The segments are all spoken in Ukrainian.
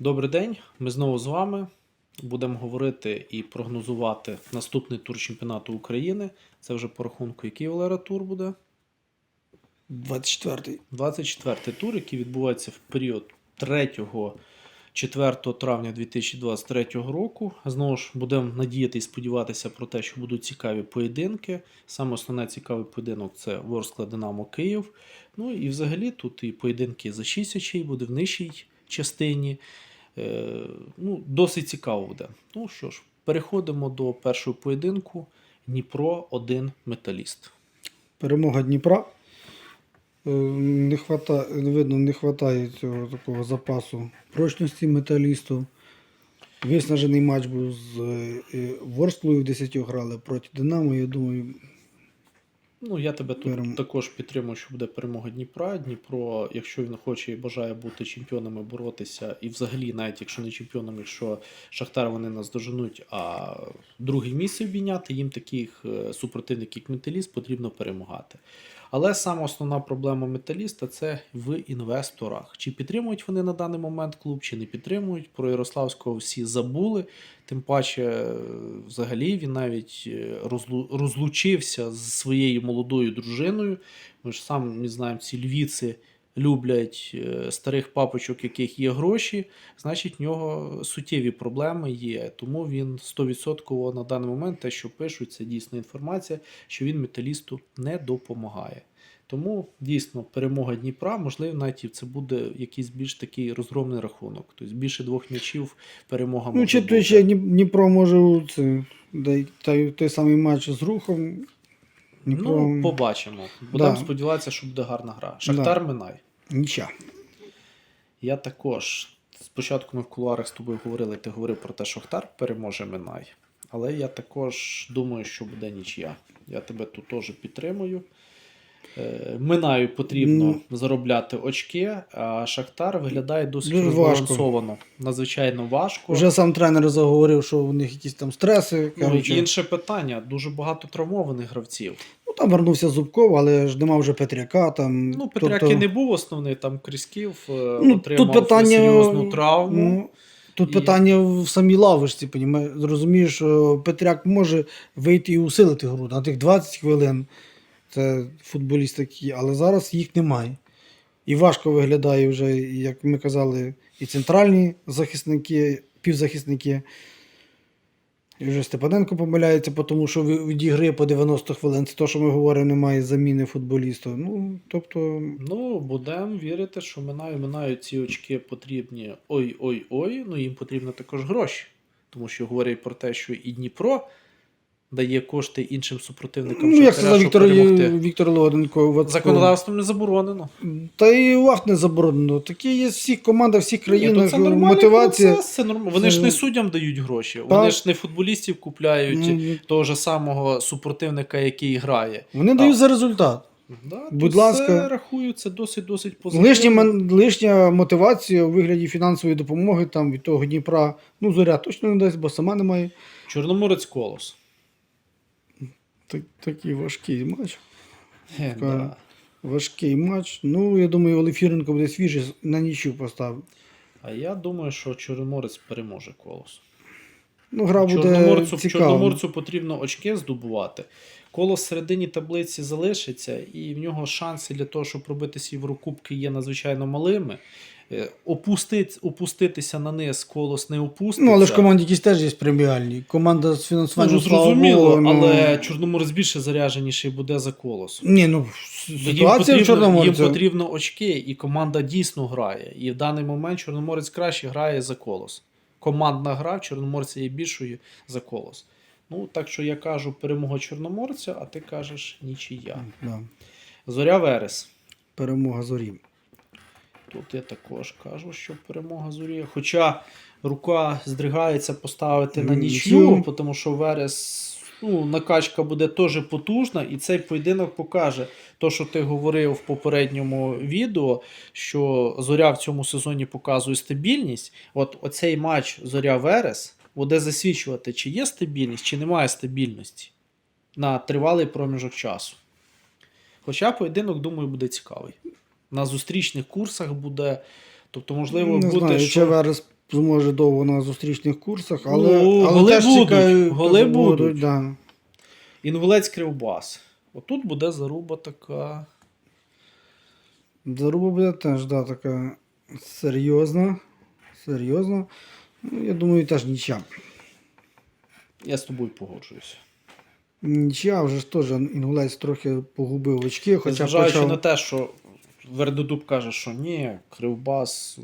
Добрий день, ми знову з вами. Будемо говорити і прогнозувати наступний тур чемпіонату України. Це вже по рахунку, який Валера тур буде? 24-й. 24-й тур, який відбувається в період 3-4 травня 2023 року. Знову ж будемо надіяти і сподіватися про те, що будуть цікаві поєдинки. Саме основне цікавий поєдинок це Ворскла Динамо Київ. Ну і взагалі тут і поєдинки за 6 очей буде в нижчій частині. Е, ну, досить цікаво буде. Ну що ж, переходимо до першого поєдинку. Дніпро 1 металіст. Перемога Дніпра. Е, Не хвата... Видно, не вистачає цього такого запасу прочності металісту. Виснажений матч був з е, Ворсклою в 10 грали проти Динамо. Я думаю, Ну, я тебе тут Перем- також підтримую, що буде перемога Дніпра. Дніпро, якщо він хоче і бажає бути чемпіонами, боротися, і взагалі, навіть якщо не чемпіонами, якщо Шахтар вони нас доженуть, а друге місце обійняти, їм таких е, супротивників, як металіст, потрібно перемагати. Але саме основна проблема металіста це в інвесторах. Чи підтримують вони на даний момент клуб, чи не підтримують. Про Ярославського всі забули. Тим паче, е, взагалі, він навіть е, розлучився з своєю молодою дружиною. Ми ж самі знаємо, ці львіці люблять е, старих папочок, яких є гроші. Значить, в нього суттєві проблеми є. Тому він 100% на даний момент те, що пишуть, це дійсна інформація, що він металісту не допомагає. Тому дійсно перемога Дніпра, можливо, навіть це буде якийсь більш такий розгромний рахунок. Тобто більше двох м'ячів перемога ну, може чи бути. той ще Дніпро може це, дай- той, той самий матч з рухом. Дніпро Ну, побачимо. Будемо Да. сподіватися, що буде гарна гра. Шахтар Минай. Ніча. Я також спочатку ми в кулуарах з тобою говорили, ти говорив про те, що Шахтар переможе Минай. Але я також думаю, що буде нічия. Я тебе тут теж підтримую. Е, Минаю потрібно заробляти очки, а Шахтар виглядає досить Дуже важко. розбалансовано. Надзвичайно важко. Вже сам тренер заговорив, що у них якісь там стреси. Ну, інше питання: дуже багато травмованих гравців. Там вернувся Зубков, але ж нема вже Петряка. Там, Ну, Петряки тобто- не був основний, там Крісків е, Ну, отримав тут питання, серйозну травму. Ну, тут І- питання в самій лавишці, понімаєш? Зрозумієш, що Петряк може вийти і усилити гру на тих 20 хвилин. Це футболіст такий, але зараз їх немає. І важко виглядає вже, як ми казали, і центральні захисники, півзахисники. І вже Степаненко помиляється, тому що від ігри по 90 хвилин. Це те, що ми говоримо, немає заміни футболіста. Ну, тобто, Ну, будемо вірити, що минаю, минають ці очки потрібні ой-ой-ой, ну їм потрібно також гроші. Тому що говорять про те, що і Дніпро дає кошти іншим супротивникам. ну, як сказав Віктор, перемогти. Віктор Лоденко, в Законодавством не заборонено. Та і УАФ не заборонено. Такі є в всіх командах, всіх Ні, країнах ну, це нормальний мотивація. процес, це норм... Вони Це- ж не суддям дають гроші, вони Так. ж не футболістів купляють Ну, того ж самого супротивника, який грає. Вони Так. дають за результат. Да, Будь то ласка. Це рахую, це досить досить позитивно. Лишня, ман- лишня мотивація у вигляді фінансової допомоги там, від того Дніпра. Ну, зоря точно не дасть, бо сама немає. Чорноморець колос. Так, такий важкий матч. Е, Така- да. Важкий матч. Ну, я думаю, Олефіренко буде свіжий, на нічю поставив. А я думаю, що Чорноморець переможе колос. Ну, гра буде Чорноморцю, цікава. Чорноморцю потрібно очки здобувати. Колос в середині таблиці залишиться, і в нього шанси для того, щоб пробитися Єврокубки, є надзвичайно малими. Е, Опустить, опуститися на низ колос не опуститься. Ну, але ж команді якісь теж є преміальні. Команда з Ну, фінансуванням слава зрозуміло, Богу, ну, але Чорноморець більше зарядженіший буде за колос. Ні, ну, Їм ситуація в їм потрібно очки, і команда дійсно грає. І в даний момент Чорноморець краще грає за колос. Командна гра в Чорноморця є більшою за колос. Ну, так що я кажу перемога Чорноморця, а ти кажеш нічия. Да. Зоря Верес. Перемога зорі. Тут я також кажу, що перемога зорі. Хоча рука здригається поставити на нічю. тому що Верес. Ну, накачка буде теж потужна, і цей поєдинок покаже то, що ти говорив в попередньому відео, що Зоря в цьому сезоні показує стабільність. От оцей матч Зоря Верес буде засвідчувати, чи є стабільність, чи немає стабільності на тривалий проміжок часу. Хоча поєдинок, думаю, буде цікавий. На зустрічних курсах буде. Тобто, можливо, не буде. знаю, що... чи Верес зможе довго на зустрічних курсах, але, Ну, але голи теж будуть, чекаю, голи теж будуть. Да. Інгулець Кривбас. Отут буде заруба така. Заруба буде теж да, така серйозна. Серйозна. Ну, я думаю, теж нічия. Я з тобою погоджуюся. Нічия вже ж теж інгулець трохи погубив очки, хоча Зважаючи почав... на те, що Вердодуб каже, що ні, Кривбас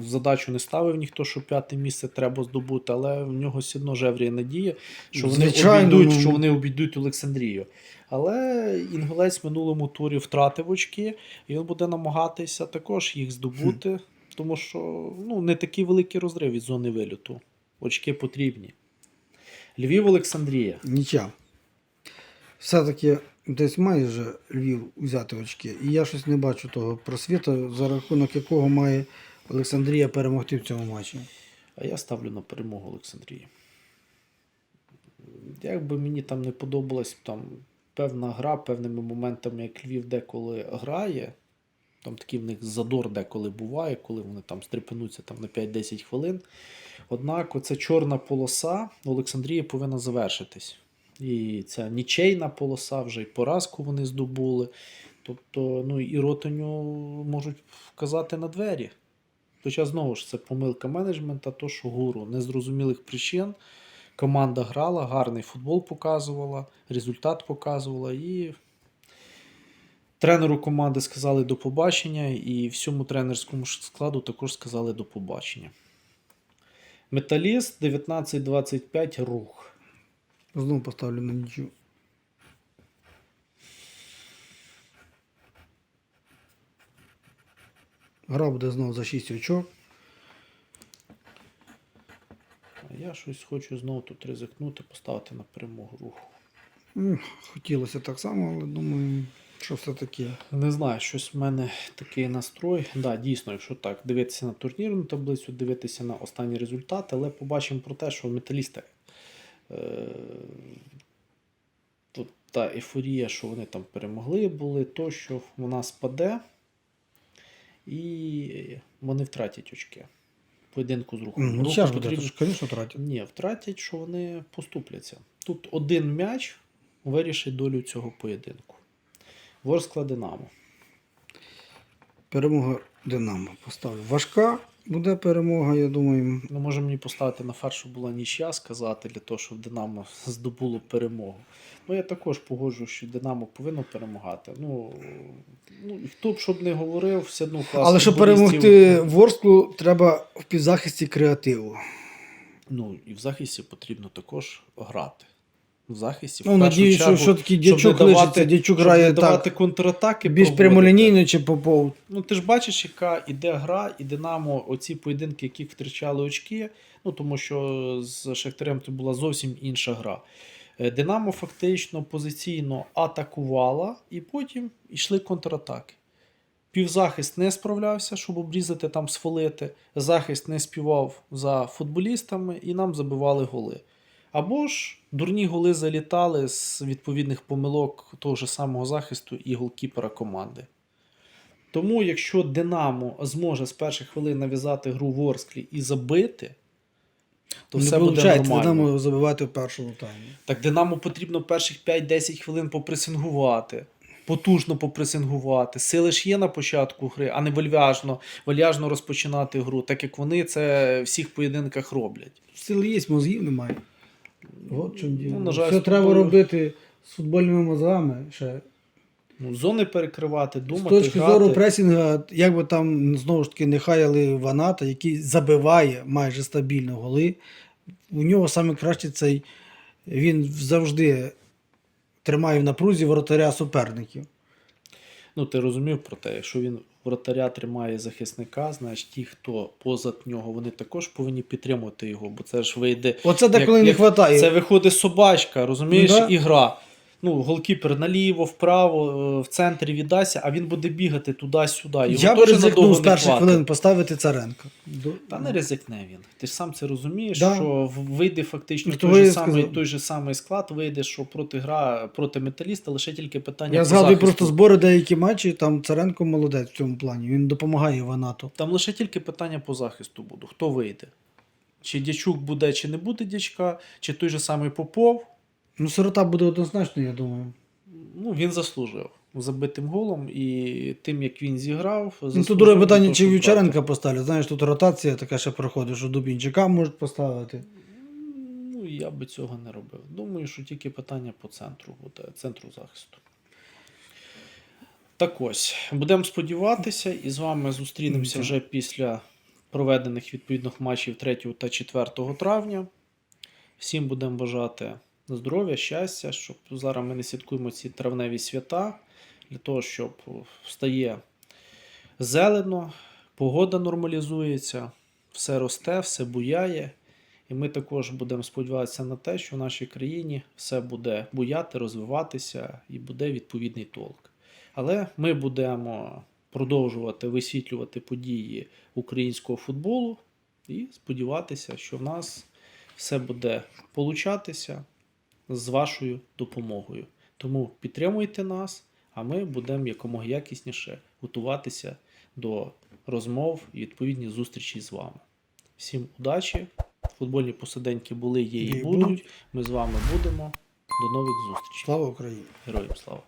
задачу не ставив ніхто, що п'яте місце треба здобути, але в нього все одно жевріє надія, що вони Звичайно, обійдуть, ну. що вони обійдуть Олександрію. Але Інгулець в минулому турі втратив очки, і він буде намагатися також їх здобути, тому що ну, не такий великий розрив від зони вильоту. Очки потрібні. Львів Олександрія. Нічия. Все-таки десь має вже Львів взяти очки. І я щось не бачу того просвіту, за рахунок якого має Олександрія перемогти в цьому матчі. А я ставлю на перемогу Олександрії. Як би мені там не подобалась там певна гра, певними моментами, як Львів деколи грає, там такий в них задор деколи буває, коли вони там стрепенуться там, на 5-10 хвилин. Однак оця чорна полоса Олександрії повинна завершитись. І ця нічейна полоса, вже і поразку вони здобули. Тобто, ну і ротаню можуть вказати на двері. Хоча знову ж це помилка менеджмента, то що гуру незрозумілих причин. Команда грала, гарний футбол показувала, результат показувала, і тренеру команди сказали до побачення, і всьому тренерському складу також сказали до побачення. Металіст 19-25 рух. Знову поставлю на нічю. Гра буде знову за 6 очок. А я щось хочу знову тут ризикнути, поставити на перемогу руху. М, Хотілося так само, але думаю, що все-таки. Не знаю, щось в мене такий настрой. Да, дійсно, якщо так дивитися на турнірну таблицю, дивитися на останні результати, але побачимо про те, що металісти. Е, тут та ейфорія, що вони там перемогли, були, то що вона спаде, і вони втратять очки. Поєдинку з рухом. Ну, Руху зараз потрібно- ж, звісно, тратять. ні, втратять, що вони поступляться. Тут один м'яч вирішить долю цього поєдинку. Ворскла Динамо. Перемога Динамо поставлю. Важка буде перемога, я думаю. Ну, може мені поставити на фарш, щоб була нічия сказати, для того, щоб Динамо здобуло перемогу. Ну, я також погоджую, що Динамо повинно перемагати. Ну, ну і хто б щоб не говорив, все одно клас Але щоб перемогти Ворсклу, треба в півзахисті креативу. Ну, і в захисті потрібно також грати. В захисті, Ну, в першу надіюсь, що чергу, все-таки Дячук не давати- Дячук щоб грає не давати так контратаки. більш проводити. прямолінійно, чи Попов. Ну, ти ж бачиш, яка іде гра, і Динамо, оці поєдинки, які втрачали очки, ну тому що з Шахтарем це була зовсім інша гра. Е, Динамо фактично позиційно атакувала, і потім йшли контратаки. Півзахист не справлявся, щоб обрізати там, сфолити. Захист не співав за футболістами і нам забивали голи. Або ж дурні голи залітали з відповідних помилок того ж самого захисту і голкіпера команди. Тому, якщо Динамо зможе з перших хвилин нав'язати гру Ворсклі і забити, то не все буде нормально. Динамо забивати в першому таймі. Так Динамо потрібно перших 5-10 хвилин попресингувати, потужно попресингувати. Сили ж є на початку гри, а не вальяжно, вальяжно розпочинати гру, так як вони це в всіх поєдинках роблять. Сили є, мозгів немає. От в чому діло. Ну, на жаль, Все треба робити з футбольними мозгами. Ще. Ну, зони перекривати, З точки грати. зору пресінга, як би там знову ж таки не хаяли Ваната, який забиває майже стабільно голи. У нього саме краще цей він завжди тримає в напрузі воротаря суперників. Ну, ти розумів про те, якщо він вратаря тримає захисника, значить ті, хто позад нього, вони також повинні підтримувати його, бо це ж вийде. Оце деколи як- не як- вистачає. Це виходить собачка, розумієш, Да. ігра. Ну, голкіпер наліво, вправо, е, в центрі віддасться, а він буде бігати туди-сюди. Його Я би ризикнув з перших хвилин поставити Царенка. Та не ризикне він. Ти ж сам це розумієш, Да. що вийде фактично Ну, той, же самий, той же самий склад, вийде, що проти гра проти металіста, лише тільки питання. Я згадую захисту. просто збори деякі матчі, там Царенко молодець в цьому плані. Він допомагає Ванату. Там лише тільки питання по захисту буду. Хто вийде? Чи дячук буде, чи не буде дячка, чи той же самий Попов. Ну, сирота буде однозначно, я думаю. Ну, він заслужив забитим голом і тим, як він зіграв. Ну, тут друге питання, чи Вівчаренка поставлять. Знаєш, тут ротація така ще проходить, що Дубінчика можуть поставити. Ну, я би цього не робив. Думаю, що тільки питання по центру буде, центру захисту. Так ось, будемо сподіватися, і з вами зустрінемося вже після проведених відповідних матчів 3 та 4 травня. Всім будемо бажати здоров'я, щастя, щоб зараз ми не святкуємо ці травневі свята, для того, щоб встає зелено, погода нормалізується, все росте, все буяє. І ми також будемо сподіватися на те, що в нашій країні все буде буяти, розвиватися і буде відповідний толк. Але ми будемо продовжувати висвітлювати події українського футболу і сподіватися, що в нас все буде получатися з вашою допомогою. Тому підтримуйте нас, а ми будемо якомога якісніше готуватися до розмов і відповідні зустрічі з вами. Всім удачі! Футбольні посиденьки були, є і будуть. Ми з вами будемо. До нових зустрічей. Слава Україні! Героям слава!